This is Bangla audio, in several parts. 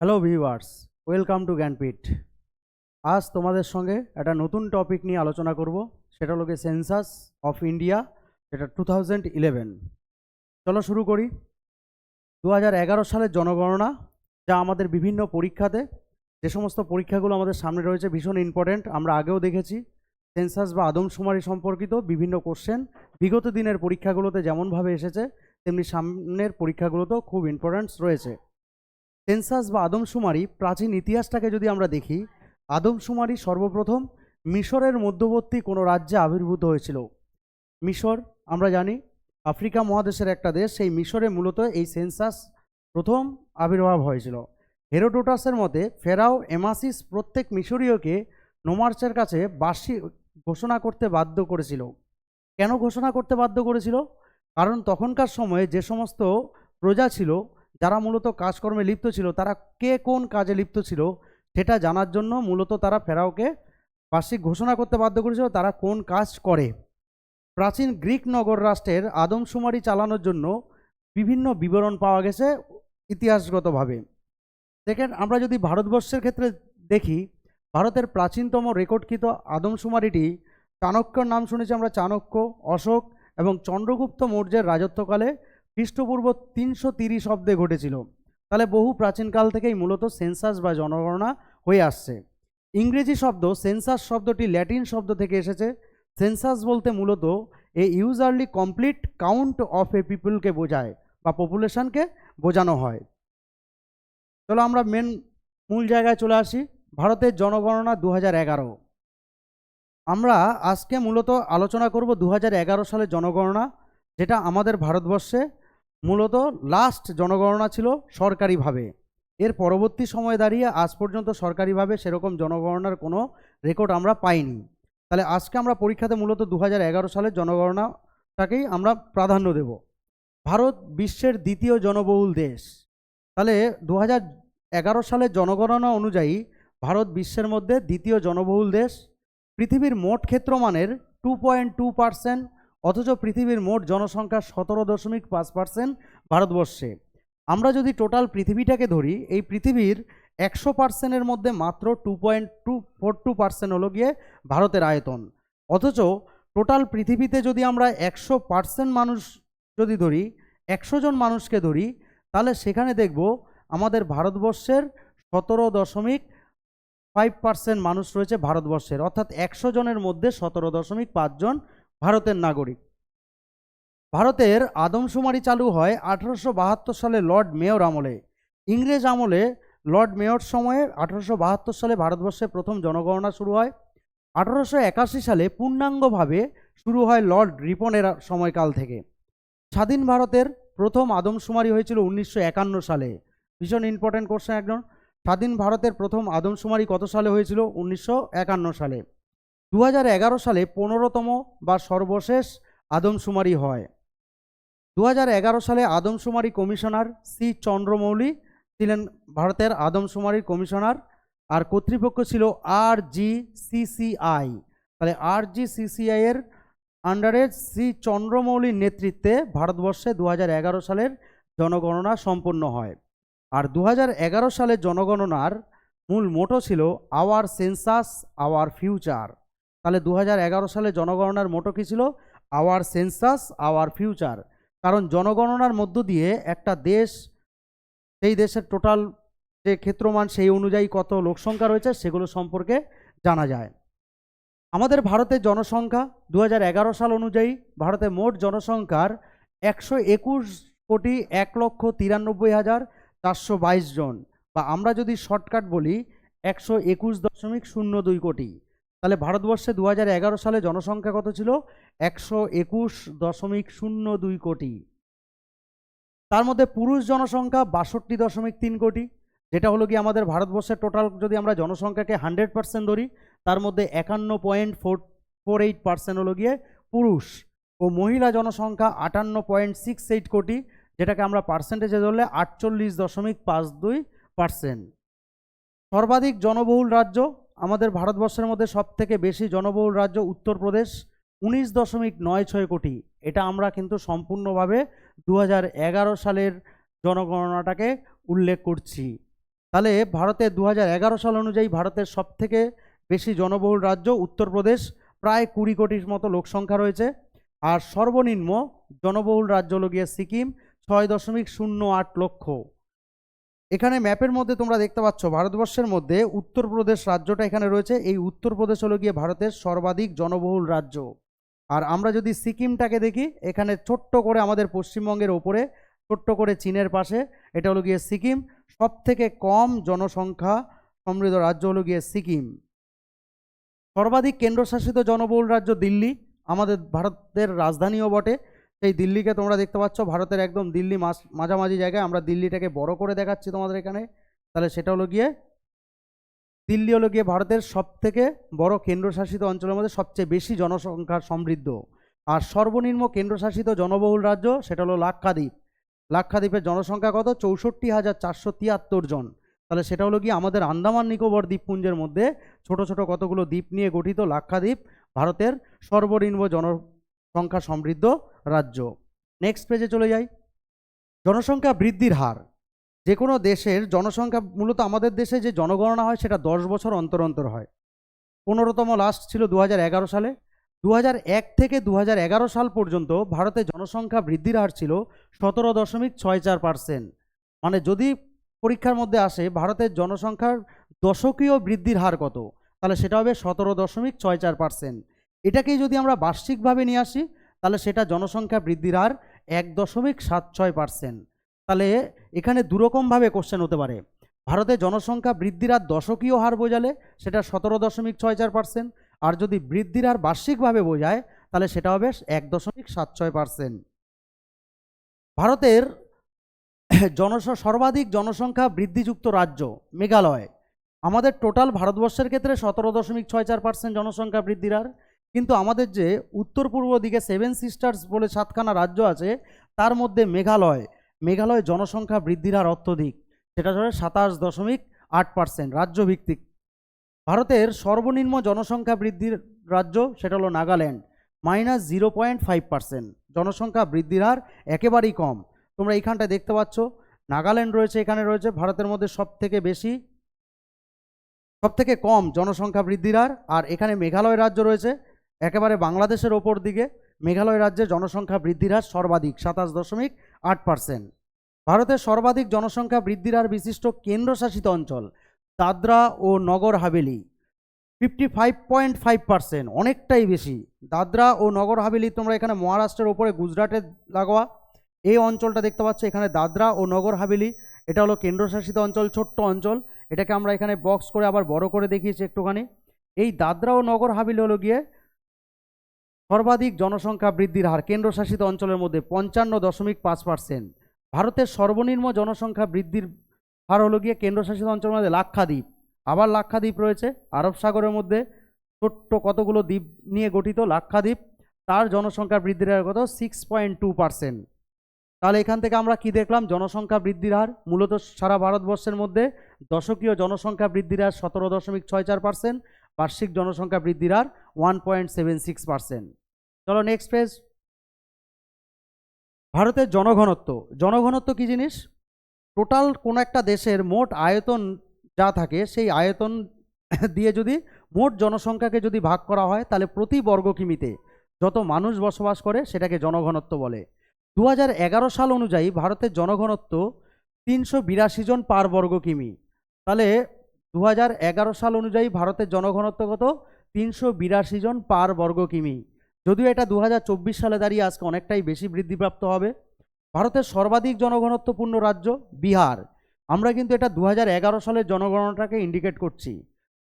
Hello viewers welcome to Gyanpeeth আজ তোমাদের সঙ্গে একটা নতুন টপিক নিয়ে আলোচনা করব, সেটা হলো সেন্সাস অফ ইন্ডিয়া যেটা টু থাউজেন্ড ইলেভেন চলো শুরু করি। দু এগারো সালের জনগণনা, যা আমাদের বিভিন্ন পরীক্ষাতে, যে সমস্ত পরীক্ষাগুলো আমাদের সামনে রয়েছে, ভীষণ ইম্পর্ট্যান্ট আমরা আগেও দেখেছি। সেন্সাস বা আদমশুমারি সম্পর্কিত বিভিন্ন কোশ্চেন বিগত দিনের পরীক্ষাগুলোতে যেমনভাবে এসেছে, তেমনি সামনের পরীক্ষাগুলোতেও খুব ইম্পর্ট্যান্স রয়েছে। সেন্সাস বা আদমশুমারি প্রাচীন ইতিহাসটাকে যদি আমরা দেখি, আদমশুমারি সর্বপ্রথম মিশরের মধ্যবর্তী কোনো রাজ্যে আবির্ভূত হয়েছিল। মিশর, আমরা জানি, আফ্রিকা মহাদেশের একটা দেশ, সেই মিশরে মূলত এই সেন্সাস প্রথম আবির্ভাব হয়েছিল। হেরোডোটাসের মতে, ফেরাও এমাসিস প্রত্যেক মিশরীয়কে নোমার্চের কাছে বার্ষি ঘোষণা করতে বাধ্য করেছিল। কেন ঘোষণা করতে বাধ্য করেছিল? কারণ তখনকার সময়ে যে সমস্ত প্রজা ছিল যারা মূলত কাজকর্মে লিপ্ত ছিল, তারা কে কোন কাজে লিপ্ত ছিল সেটা জানার জন্য মূলত তারা ফেরাওকে বার্ষিক ঘোষণা করতে বাধ্য করেছিল তারা কোন কাজ করে। প্রাচীন গ্রিক নগর রাষ্ট্রের আদমশুমারি চালানোর জন্য বিভিন্ন বিবরণ পাওয়া গেছে ইতিহাসগতভাবে। সেকেন্ড আমরা যদি ভারতবর্ষের ক্ষেত্রে দেখি, ভারতের প্রাচীনতম রেকর্ডকৃত আদমশুমারিটি চাণক্যর নাম শুনেছি আমরা, চাণক্য, অশোক এবং চন্দ্রগুপ্ত মৌর্যের রাজত্বকালে খ্রিস্টপূর্ব তিনশো তিরিশ অব্দে ঘটেছিল। তাহলে বহু প্রাচীনকাল থেকেই মূলত সেন্সাস বা জনগণনা হয়ে আসছে। ইংরেজি শব্দ সেন্সাস শব্দটি ল্যাটিন শব্দ থেকে এসেছে। সেন্সাস বলতে মূলত a usually complete count of a পিপলকে বোঝায় বা পপুলেশনকে বোঝানো হয়। চলো আমরা মেন মূল জায়গায় চলে আসি। ভারতের জনগণনা দু আমরা আজকে মূলত আলোচনা করব দু সালের জনগণনা, যেটা আমাদের ভারতবর্ষে মূলত লাস্ট জনগণনা ছিল সরকারিভাবে। এর পরবর্তী সময় দাঁড়িয়ে আজ পর্যন্ত সরকারিভাবে সেরকম জনগণনার কোনো রেকর্ড আমরা পাইনি। তাহলে আজকে আমরা পরীক্ষাতে মূলত দু হাজার এগারো সালের জনগণনাটাকেই আমরা প্রাধান্য দেব। ভারত বিশ্বের দ্বিতীয় জনবহুল দেশ। তাহলে দু এগারো সালের জনগণনা অনুযায়ী ভারত বিশ্বের মধ্যে দ্বিতীয় জনবহুল দেশ। পৃথিবীর মোট ক্ষেত্রমানের টু পয়েন্ট টু পার্সেন্ট অথচ পৃথিবীর মোট জনসংখ্যা সতেরো দশমিক পাঁচ পার্সেন্ট ভারতবর্ষে। আমরা যদি টোটাল পৃথিবীটাকে ধরি, এই পৃথিবীর একশো পার্সেন্টের মধ্যে মাত্র two point two, four two percent হলো গিয়ে ভারতের আয়তন। অথচ টোটাল পৃথিবীতে যদি আমরা একশো পার্সেন্ট মানুষ যদি ধরি, একশো জন মানুষকে ধরি, তাহলে সেখানে দেখব আমাদের ভারতবর্ষের সতেরো দশমিক ফাইভ পার্সেন্ট মানুষ রয়েছে ভারতবর্ষের। অর্থাৎ একশো জনের মধ্যে সতেরো দশমিক পাঁচজন ভারতের নাগরিক। ভারতের আদমশুমারি চালু হয় আঠারোশো বাহাত্তর সালে লর্ড মেয়র আমলে। ইংরেজ আমলে লর্ড মেয়র সময়ে আঠারোশো বাহাত্তর সালে ভারতবর্ষে প্রথম জনগণনা শুরু হয়। আঠারোশো একাশি সালে পূর্ণাঙ্গভাবে শুরু হয় লর্ড রিপনের সময়কাল থেকে। স্বাধীন ভারতের প্রথম আদমশুমারি হয়েছিল উনিশশো একান্ন সালে। ভীষণ ইম্পর্ট্যান্ট কোশ্চেন একজন। স্বাধীন ভারতের প্রথম আদমশুমারি কত সালে হয়েছিল? উনিশশো একান্ন সালে। দু সালে পনেরোতম বা সর্বশেষ আদমশুমারি হয়। দু সালে আদমশুমারি কমিশনার সি চন্দ্রমৌলি ছিলেন ভারতের আদমশুমারির কমিশনার আর কর্তৃপক্ষ ছিল আর জি সিসিআই তাহলে আর জি সিসিআই এর আন্ডারে শ্রী চন্দ্রমৌলির নেতৃত্বে ভারতবর্ষে দু সালের জনগণনা সম্পন্ন হয়। আর দু সালের জনগণনার মূল মোটো ছিল আওয়ার সেন্সাস আওয়ার ফিউচার তাহলে দু সালে জনগণনার মোটো কী ছিল? আওয়ার সেন্সাস আওয়ার ফিউচার কারণ জনগণনার মধ্য দিয়ে একটা দেশ, সেই দেশের টোটাল যে ক্ষেত্রমান, সেই অনুযায়ী কত লোকসংখ্যা রয়েছে, সেগুলো সম্পর্কে জানা যায়। আমাদের ভারতের জনসংখ্যা দু হাজার এগারো সাল অনুযায়ী ভারতের মোট জনসংখ্যার একশো একুশ কোটি এক লক্ষ তিরানব্বই হাজার চারশো বাইশ জন বা আমরা যদি শর্টকাট বলি, একশো একুশ দশমিক শূন্য দুই কোটি। তাহলে ভারতবর্ষে দু সালে জনসংখ্যা কত ছিল? একশো একুশ দশমিক শূন্য দুই কোটি। তার মধ্যে পুরুষ জনসংখ্যা বাষট্টি দশমিক তিন কোটি, যেটা হলো কি আমাদের ভারতবর্ষের টোটাল যদি আমরা জনসংখ্যাকে হান্ড্রেড পার্সেন্ট ধরি, তার মধ্যে একান্ন point four four eight percent হলো গিয়ে পুরুষ ও মহিলা জনসংখ্যা আটান্ন পয়েন্ট সিক্স এইট কোটি, যেটাকে আমরা পার্সেন্টেজে ধরলে আটচল্লিশ দশমিক পাঁচ দুই পার্সেন্ট। সর্বাধিক জনবহুল রাজ্য আমাদের ভারতবর্ষের মধ্যে সবথেকে বেশি জনবহুল রাজ্য উত্তরপ্রদেশ, উনিশ দশমিক নয় ছয় কোটি। এটা আমরা কিন্তু সম্পূর্ণভাবে দু সালের জনগণনাটাকে উল্লেখ করছি। তাহলে ভারতের দু সাল অনুযায়ী ভারতের সবথেকে বেশি জনবহুল রাজ্য উত্তরপ্রদেশ, প্রায় কুড়ি কোটির মতো লোক সংখ্যা রয়েছে। আর সর্বনিম্ন জনবহুল রাজ্য হলো গিয়ে সিকিম, ছয় দশমিক শূন্য আট লক্ষ। এখানে ম্যাপের মধ্যে তোমরা দেখতে পাচ্ছ, ভারতবর্ষের মধ্যে উত্তরপ্রদেশ রাজ্যটা এখানে রয়েছে। এই উত্তরপ্রদেশ হলো গিয়ে ভারতের সর্বাধিক জনবহুল রাজ্য। আর আমরা যদি সিকিমটাকে দেখি, এখানে ছোট্ট করে আমাদের পশ্চিমবঙ্গের ওপরে, ছোট্ট করে চীনের পাশে, এটা হলো গিয়ে সিকিম। সব থেকে কম জনসংখ্যা সমৃদ্ধ রাজ্য হলো গিয়ে সিকিম। সর্বাধিক কেন্দ্রশাসিত জনবহুল রাজ্য দিল্লি। আমাদের ভারতের রাজধানীও বটে। সেই দিল্লিকে তোমরা দেখতে পাচ্ছ, ভারতের একদম দিল্লি মাঝ মাঝামাঝি জায়গায় আমরা দিল্লিটাকে বড় করে দেখাচ্ছি তোমাদের এখানে। তাহলে সেটা হলো গিয়ে, দিল্লি হলো গিয়ে ভারতের সব থেকে বড় কেন্দ্রশাসিত অঞ্চলের মধ্যে সবচেয়ে বেশি জনসংখ্যা সমৃদ্ধ। আর সর্বনিম্ন কেন্দ্রশাসিত জনবহুল রাজ্য সেটা হলো লাক্ষাদ্বীপ। লাক্ষাদ্বীপের জনসংখ্যা কত? চৌষট্টি হাজার চারশো তিয়াত্তর জন। তাহলে সেটা হলো গিয়ে আমাদের আন্দামান নিকোবর দ্বীপপুঞ্জের মধ্যে ছোট ছোট কতগুলো দ্বীপ নিয়ে গঠিত লাক্ষাদ্বীপ, ভারতের সর্বনিম্ন জনসংখ্যা সমৃদ্ধ রাজ্য। নেক্সট পেজে চলে যাই। জনসংখ্যা বৃদ্ধির হার। যে কোনো দেশের জনসংখ্যা, মূলত আমাদের দেশে যে জনগণনা হয়, সেটা দশ বছর অন্তর অন্তর হয়। পনেরোতম লাস্ট ছিল দু হাজার এগারো সালে। দু থেকে দু হাজার এগারো সাল পর্যন্ত ভারতে জনসংখ্যা বৃদ্ধির হার ছিল সতেরো দশমিক ছয় চার পার্সেন্ট মানে যদি পরীক্ষার মধ্যে আসে, ভারতের জনসংখ্যার দশকীয় বৃদ্ধির হার কত? তাহলে সেটা হবে সতেরো দশমিক ছয় চার পার্সেন্ট এটাকেই যদি আমরা বার্ষিকভাবে নিয়ে আসি, তাহলে সেটা জনসংখ্যা বৃদ্ধির হার এক দশমিক সাত ছয় পার্সেন্ট। তাহলে এখানে দুরকমভাবে কোশ্চেন হতে পারে। ভারতে জনসংখ্যা বৃদ্ধির হার দশকীয় হার বোঝালে সেটা সতেরো দশমিক ছয় চার পার্সেন্ট, আর যদি বৃদ্ধির হার বার্ষিকভাবে বোঝায়, তাহলে সেটা হবে এক দশমিক সাত ছয় পার্সেন্ট। ভারতের জনস, সর্বাধিক জনসংখ্যা বৃদ্ধিযুক্ত রাজ্য মেঘালয়। আমাদের টোটাল ভারতবর্ষের ক্ষেত্রে সতেরো দশমিক ছয় চার পার্সেন্ট জনসংখ্যা বৃদ্ধির হার। কিন্তু আমাদের যে উত্তর পূর্ব দিকে সেভেন সিস্টার্স বলে সাতখানা রাজ্য আছে, তার মধ্যে মেঘালয়। মেঘালয় জনসংখ্যা বৃদ্ধির হার অত্যধিক। সেটা হচ্ছে সাতাশ দশমিক আট পার্সেন্ট রাজ্যভিত্তিক। ভারতের সর্বনিম্ন জনসংখ্যা বৃদ্ধির রাজ্য সেটা হলো Nagaland. Minus zero point five percent. জনসংখ্যা বৃদ্ধির হার একেবারেই কম। তোমরা এইখানটায় দেখতে পাচ্ছ। নাগাল্যান্ড রয়েছে, এখানে রয়েছে। ভারতের মধ্যে সব থেকে বেশি সব থেকে কম জনসংখ্যা বৃদ্ধির হার। আর এখানে মেঘালয় রাজ্য রয়েছে। একেবারে বাংলাদেশের ওপর দিকে মেঘালয় রাজ্যে জনসংখ্যা বৃদ্ধির হার সর্বাধিক, সাতাশ দশমিক আট পার্সেন্ট। ভারতের সর্বাধিক জনসংখ্যা বৃদ্ধির হার বিশিষ্ট কেন্দ্রশাসিত অঞ্চল দাদরা ও Nagar Haveli, fifty five point five percent, অনেকটাই বেশি। দাদরা ও নগর হাভেলি, তোমরা এখানে মহারাষ্ট্রের ওপরে গুজরাটের লাগোয়া। এই অঞ্চলটা দেখতে পাচ্ছ, এখানে দাদরা ও নগর হাভেলি, এটা হলো কেন্দ্রশাসিত অঞ্চল, ছোট্ট অঞ্চল। এটাকে আমরা এখানে বক্স করে আবার বড় করে দেখিয়েছি একটুখানি। এই দাদরা ও নগর হাভেলি হলো গিয়ে সর্বাধিক জনসংখ্যা বৃদ্ধির হার কেন্দ্রশাসিত অঞ্চলের মধ্যে পঞ্চান্ন দশমিক পাঁচ পার্সেন্ট। ভারতের সর্বনিম্ন জনসংখ্যা বৃদ্ধির হার হলো গিয়ে কেন্দ্রশাসিত অঞ্চলের মধ্যে লাক্ষাদ্বীপ। আবার লাক্ষাদ্বীপ রয়েছে, আরব সাগরের মধ্যে ছোট্ট কতগুলো দ্বীপ নিয়ে গঠিত লাক্ষাদ্বীপ, তার জনসংখ্যা বৃদ্ধির হার কত? সিক্স পয়েন্ট টু পার্সেন্ট তাহলে এখান থেকে আমরা কি দেখলাম? জনসংখ্যা বৃদ্ধির হার, মূলত সারা ভারতবর্ষের মধ্যে দশকীয় জনসংখ্যা বৃদ্ধির হার সতেরো দশমিক ছয় চার পার্সেন্ট, বার্ষিক জনসংখ্যা বৃদ্ধির হার one point seven six percent চলো নেক্সট পেজ ভারতের জনঘনত্ব। জনঘনত্ব কি জিনিস? টোটাল কোনো একটা দেশের মোট আয়তন যা থাকে, সেই আয়তন দিয়ে যদি মোট জনসংখ্যাকে যদি ভাগ করা হয়, তাহলে প্রতি বর্গ কিমিতে যত মানুষ বসবাস করে, সেটাকে জনঘনত্ব বলে। দু হাজার এগারো সাল অনুযায়ী ভারতের জনঘনত্ব তিনশো বিরাশি জন পার বর্গ কিমি। তাহলে দু হাজার এগারো সাল অনুযায়ী ভারতের জনঘনত্ব কত? তিনশো বিরাশি জন পার বর্গ কিমি। যদিও এটা দু হাজার চব্বিশ সালে দাঁড়িয়ে আজকে অনেকটাই বেশি বৃদ্ধিপ্রাপ্ত হবে। ভারতের সর্বাধিক জনঘনত্বপূর্ণ রাজ্য বিহার। আমরা কিন্তু এটা দু হাজার এগারো সালের জনগণনাটাকে ইন্ডিকেট করছি।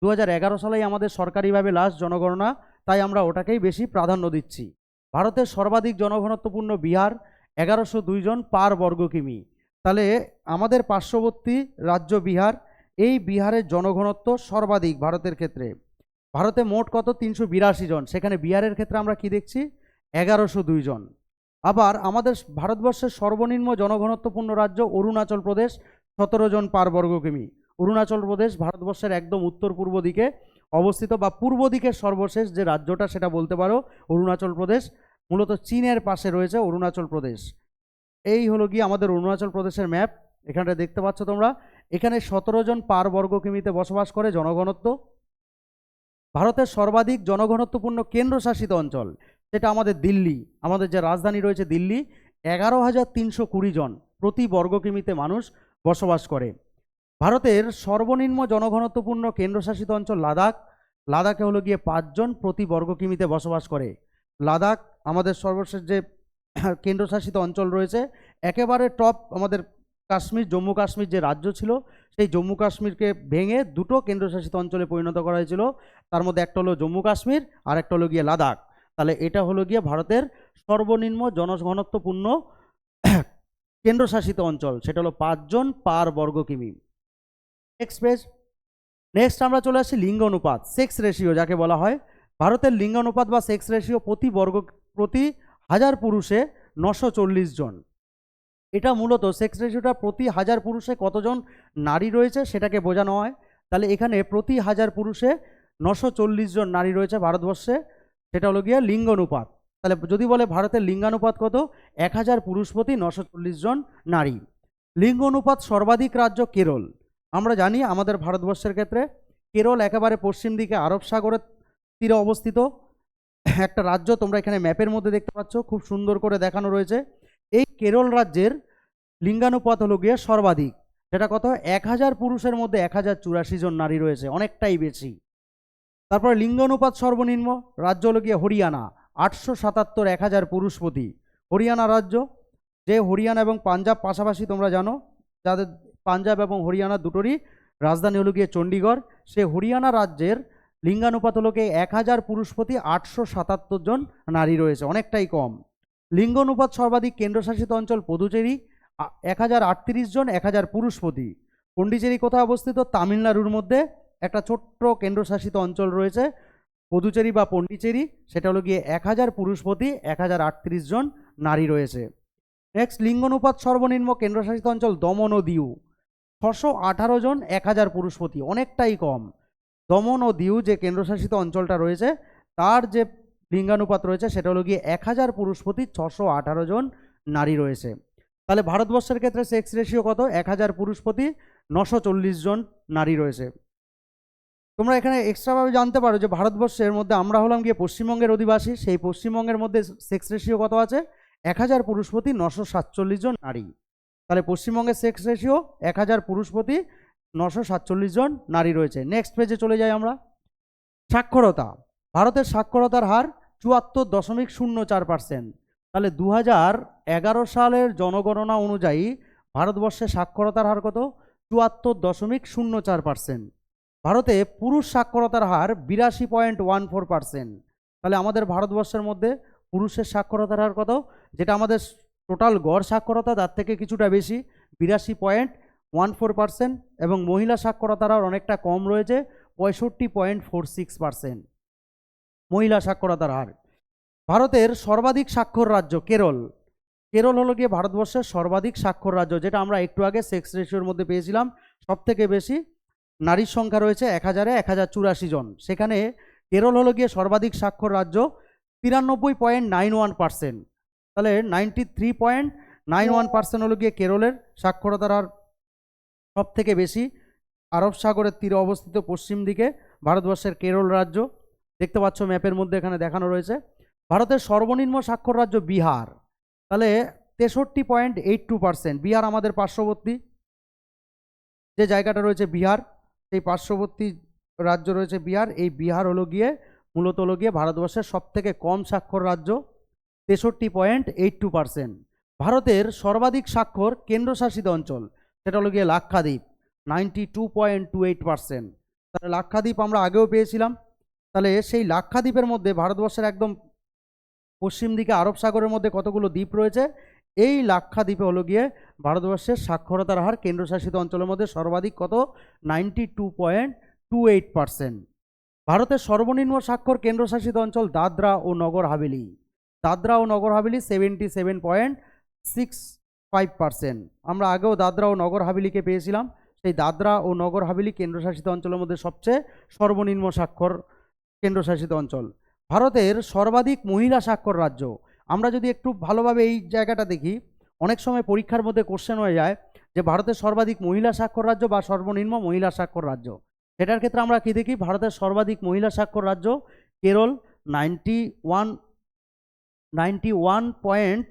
দু হাজার এগারো সালেই আমাদের সরকারিভাবে লাস্ট জনগণনা, তাই আমরা ওটাকেই বেশি প্রাধান্য দিচ্ছি। ভারতের সর্বাধিক জনঘনত্বপূর্ণ বিহার, এগারোশো জন পার বর্গ কিমি। তাহলে আমাদের পার্শ্ববর্তী রাজ্য বিহার, এই বিহারের জনঘনত্ব সর্বাধিক ভারতের ক্ষেত্রে। ভারতে মোট কত? তিনশো বিরাশি জন। সেখানে বিহারের ক্ষেত্রে আমরা কি দেখছি? এগারোশো দুই জন। আবার আমাদের ভারতবর্ষের সর্বনিম্ন জনঘনত্বপূর্ণ রাজ্য অরুণাচল প্রদেশ, সতেরো জন পার বর্গ কিমি অরুণাচল প্রদেশ ভারতবর্ষের একদম উত্তর পূর্ব দিকে অবস্থিত বা পূর্ব দিকের সর্বশেষ যে রাজ্যটা সেটা বলতে পারো, অরুণাচল প্রদেশ। মূলত চীনের পাশে রয়েছে অরুণাচল প্রদেশ। এই হলো গিয়ে আমাদের অরুণাচল প্রদেশের ম্যাপ। এখানটা দেখতে পাচ্ছ তোমরা। এখানে সতেরো জন পার বর্গ কিমিতে বসবাস করে জনঘনত্ব। ভারতের সর্বাধিক জনঘনত্বপূর্ণ কেন্দ্রশাসিত অঞ্চল, সেটা আমাদের দিল্লি। আমাদের যে রাজধানী রয়েছে দিল্লি, এগারো হাজার তিনশো কুড়ি জন প্রতি বর্গ কিমিতে মানুষ বসবাস করে। ভারতের সর্বনিম্ন জনঘনত্বপূর্ণ কেন্দ্রশাসিত অঞ্চল লাদাখ। লাদাখে হলো গিয়ে পাঁচজন প্রতি বর্গ কিমিতে বসবাস করে। লাদাখ আমাদের সর্বশেষ যে কেন্দ্রশাসিত অঞ্চল রয়েছে, একেবারে টপ আমাদের কাশ্মীর, জম্মু কাশ্মীর যে রাজ্য ছিল, সেই জম্মু কাশ্মীরকে ভেঙে দুটো কেন্দ্রশাসিত অঞ্চলে পরিণত করা হয়েছিল। তার মধ্যে একটা হলো জম্মু কাশ্মীর আর একটা হলো গিয়ে লাদাখ। তাহলে এটা হলো গিয়ে ভারতের সর্বনিম্ন জনঘনত্বপূর্ণ কেন্দ্রশাসিত অঞ্চল। সেটা হলো পাঁচজন পার বর্গ কিমি। নেক্সট পেজ নেক্সট আমরা চলে আসি লিঙ্গ অনুপাত সেক্স রেশিও যাকে বলা হয়। ভারতের লিঙ্গ অনুপাত বা সেক্স রেশিও প্রতি বর্গ, প্রতি হাজার পুরুষে নশো চল্লিশ জন। এটা মূলত সেক্স রেশিওটা প্রতি হাজার পুরুষে কতজন নারী রয়েছে সেটাকে বোঝানো হয়। তাহলে এখানে প্রতি হাজার পুরুষে নশো চল্লিশ জন নারী রয়েছে ভারতবর্ষে, সেটা হলো গিয়ে লিঙ্গ অনুপাত তাহলে যদি বলে ভারতের লিঙ্গানুপাত কত? এক হাজার পুরুষ প্রতি নশো চল্লিশ জন নারী। লিঙ্গ অনুপাত সর্বাধিক রাজ্য কেরল। আমরা জানি আমাদের ভারতবর্ষের ক্ষেত্রে কেরল একেবারে পশ্চিম দিকে আরব সাগরের তীরে অবস্থিত। একটা রাজ্য তোমরা এখানে ম্যাপের মধ্যে দেখতে পাচ্ছ, খুব সুন্দর করে দেখানো রয়েছে। এই কেরল রাজ্যের লিঙ্গানুপাত হলো গিয়ে সর্বাধিক। সেটা কত? এক হাজার পুরুষের মধ্যে এক হাজার চুরাশি জন নারী রয়েছে, অনেকটাই বেশি। তারপরে লিঙ্গানুপাত সর্বনিম্ন, রাজ্য হলো গিয়ে হরিয়ানা, আটশো সাতাত্তর, এক হাজার পুরুষ প্রতি হরিয়ানা রাজ্য, যে হরিয়ানা এবং পাঞ্জাব পাশাপাশি তোমরা জানো, যাদের পাঞ্জাব এবং হরিয়ানা দুটোরই রাজধানী হলো গিয়ে চণ্ডীগড়, সে হরিয়ানা রাজ্যের লিঙ্গানুপাত হলো গিয়ে এক হাজার পুরুষ প্রতি আটশো সাতাত্তর জন নারী রয়েছে, অনেকটাই কম। লিঙ্গ অনুপাত সর্বাধিক কেন্দ্রশাসিত অঞ্চল পদুচেরি এক হাজার আটত্রিশ জন, এক হাজার পুরুষ প্রতি পন্ডিচেরি কোথায় অবস্থিত? তামিলনাড়ুর মধ্যে। একটা ছোট্ট কেন্দ্রশাসিত অঞ্চল রয়েছে, পদুচেরি বা পন্ডিচেরি, সেটা হলো গিয়ে এক হাজার পুরুষ প্রতি এক হাজার আটত্রিশ জন নারী রয়েছে। নেক্সট লিঙ্গানুপাত সর্বনিম্ন কেন্দ্রশাসিত অঞ্চল দমন ও দিউ। ছশো আঠারো জন এক হাজার পুরুষ প্রতি, অনেকটাই কম। দমন ও দিউ যে কেন্দ্রশাসিত অঞ্চলটা রয়েছে, তার যে লিঙ্গানুপাত রয়েছে, সেটা হলো গিয়ে এক হাজার পুরুষ প্রতি ছশো আঠারো জন নারী রয়েছে। তাহলে ভারতবর্ষের ক্ষেত্রে সেক্স রেশিও কত? এক হাজার পুরুষ প্রতি নশো চল্লিশ জন নারী রয়েছে। তোমরা এখানে এক্সট্রাভাবে জানতে পারো যে ভারতবর্ষের মধ্যে আমরা হলাম গিয়ে পশ্চিমবঙ্গের অধিবাসী। সেই পশ্চিমবঙ্গের মধ্যে সেক্স রেশিও কত আছে? এক হাজার পুরুষ প্রতি নশো সাতচল্লিশ জন নারী। তাহলে পশ্চিমবঙ্গের সেক্স রেশিও এক হাজার পুরুষ প্রতি নশো সাতচল্লিশ জন নারী রয়েছে। নেক্সট পেজে চলে যাই আমরা। সাক্ষরতা। ভারতের সাক্ষরতার হার চুয়াত্তর দশমিক শূন্য চার পার্সেন্ট তাহলে দু হাজার এগারো সালের জনগণনা অনুযায়ী ভারতবর্ষে সাক্ষরতার হার কত? চুয়াত্তর দশমিক শূন্য চার পার্সেন্ট ভারতে পুরুষ সাক্ষরতার হার বিরাশি পয়েন্ট ওয়ান ফোর পার্সেন্ট। তাহলে আমাদের ভারতবর্ষের মধ্যে পুরুষের সাক্ষরতার হার কত? যেটা আমাদের টোটাল গড় সাক্ষরতা, তার থেকে কিছুটা বেশি, বিরাশি পয়েন্ট ওয়ান ফোর পার্সেন্ট এবং মহিলা সাক্ষরতার হার অনেকটা কম রয়েছে, পঁয়ষট্টি পয়েন্ট ফোর সিক্স পার্সেন্ট। মহিলা সাক্ষরতার হার। ভারতের সর্বাধিক স্বাক্ষর রাজ্য কেরল। কেরল হলো গিয়ে ভারতবর্ষের সর্বাধিক স্বাক্ষর রাজ্য, যেটা আমরা একটু আগে সেক্স রেশিওর মধ্যে পেয়েছিলাম সব থেকে বেশি নারীর সংখ্যা রয়েছে এক হাজারে এক হাজার চুরাশি জন। সেখানে কেরল হলো গিয়ে সর্বাধিক স্বাক্ষর রাজ্য, তিরানব্বই পয়েন্ট নাইন ওয়ান পার্সেন্ট তাহলে ninety three point nine one percent হলো গিয়ে কেরলের সাক্ষরতার হার সব থেকে বেশি। আরব সাগরের তীরে অবস্থিত পশ্চিম দিকে ভারতবর্ষের কেরল রাজ্য। দেখতে পাচ্ছ ম্যাপের মধ্যে এখানে দেখানো রয়েছে। ভারতের সর্বনিম্ন স্বাক্ষর রাজ্য বিহার। তাহলে তেষট্টি point eight two percent Bihar আমাদের পার্শ্ববর্তী। যে জায়গাটা রয়েছে বিহার সেই পার্শ্ববর্তী রাজ্য রয়েছে বিহার। এই বিহার হলো গিয়ে, মূলত হলো গিয়ে ভারতবর্ষের সব থেকে কম স্বাক্ষর রাজ্য, তেষট্টি পয়েন্ট এইট টু পার্সেন্ট। ভারতের সর্বাধিক স্বাক্ষর কেন্দ্রশাসিত অঞ্চল, সেটা হলো গিয়ে Lakshadweep, ninety two point two eight percent. তাহলে লাক্ষাদ্বীপ আমরা আগেও পেয়েছিলাম। তাহলে সেই লাক্ষাদ্বীপের মধ্যে ভারতবর্ষের একদম পশ্চিম দিকে আরব সাগরের মধ্যে কতগুলো দ্বীপ রয়েছে এই লাক্ষাদ্বীপে হলো গিয়ে ভারতবর্ষের সাক্ষরতার হার কেন্দ্রশাসিত অঞ্চলের মধ্যে সর্বাধিক কত? Ninety two point two eight percent. ভারতের সর্বনিম্ন স্বাক্ষর কেন্দ্রশাসিত অঞ্চল দাদরা ও নগর হাভেলি। দাদরা ও Nagar Haveli seventy seven point six five percent. আমরা আগেও দাদরা ও নগর হাভেলিকে পেয়েছিলাম। সেই দাদরা ও নগর হাভেলি কেন্দ্রশাসিত অঞ্চলের মধ্যে সবচেয়ে সর্বনিম্ন স্বাক্ষর কেন্দ্রশাসিত অঞ্চল। ভারতের সর্বাধিক মহিলা স্বাক্ষর রাজ্য। আমরা যদি একটু ভালোভাবে এই জায়গাটা দেখি, অনেক সময় পরীক্ষার মধ্যে কোশ্চেন হয়ে যায় যে ভারতের সর্বাধিক মহিলা স্বাক্ষর রাজ্য বা সর্বনিম্ন মহিলা স্বাক্ষর রাজ্য। সেটার ক্ষেত্রে আমরা কি দেখি? ভারতের সর্বাধিক মহিলা স্বাক্ষর রাজ্য Kerala ninety one ninety one point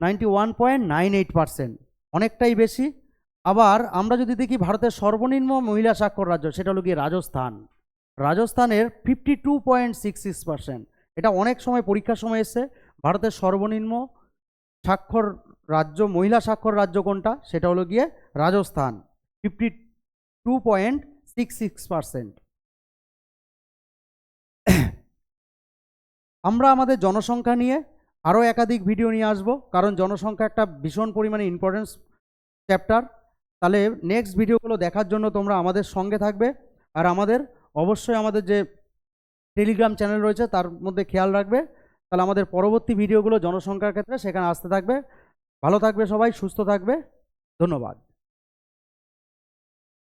ninety one point nine eight percent অনেকটাই বেশি। আবার আমরা যদি দেখি ভারতের সর্বনিম্ন মহিলা স্বাক্ষর রাজ্য, সেটা হলো গিয়ে রাজস্থান। রাজস্থানের fifty two point six six percent এটা অনেক সময় পরীক্ষার সময় এসছে। ভারতের সর্বনিম্ন স্বাক্ষর রাজ্য, মহিলা স্বাক্ষর রাজ্য কোনটা? সেটা হলো গিয়ে Rajasthan. Fifty two point six six percent. আমরা আমাদের জনসংখ্যা নিয়ে আরও একাধিক ভিডিও নিয়ে আসব, কারণ জনসংখ্যা একটা ভীষণ পরিমাণে ইম্পর্টেন্স চ্যাপ্টার তাহলে নেক্সট ভিডিওগুলো দেখার জন্য তোমরা আমাদের সঙ্গে থাকবে। আর আমাদের, অবশ্যই আমাদের যে টেলিগ্রাম চ্যানেল রয়েছে, তার মধ্যে খেয়াল রাখবে। তাহলে আমাদের পরবর্তী ভিডিওগুলো জনসংখ্যার ক্ষেত্রে সেখানে আসতে থাকবে। ভালো থাকবে সবাই, সুস্থ থাকবে। ধন্যবাদ।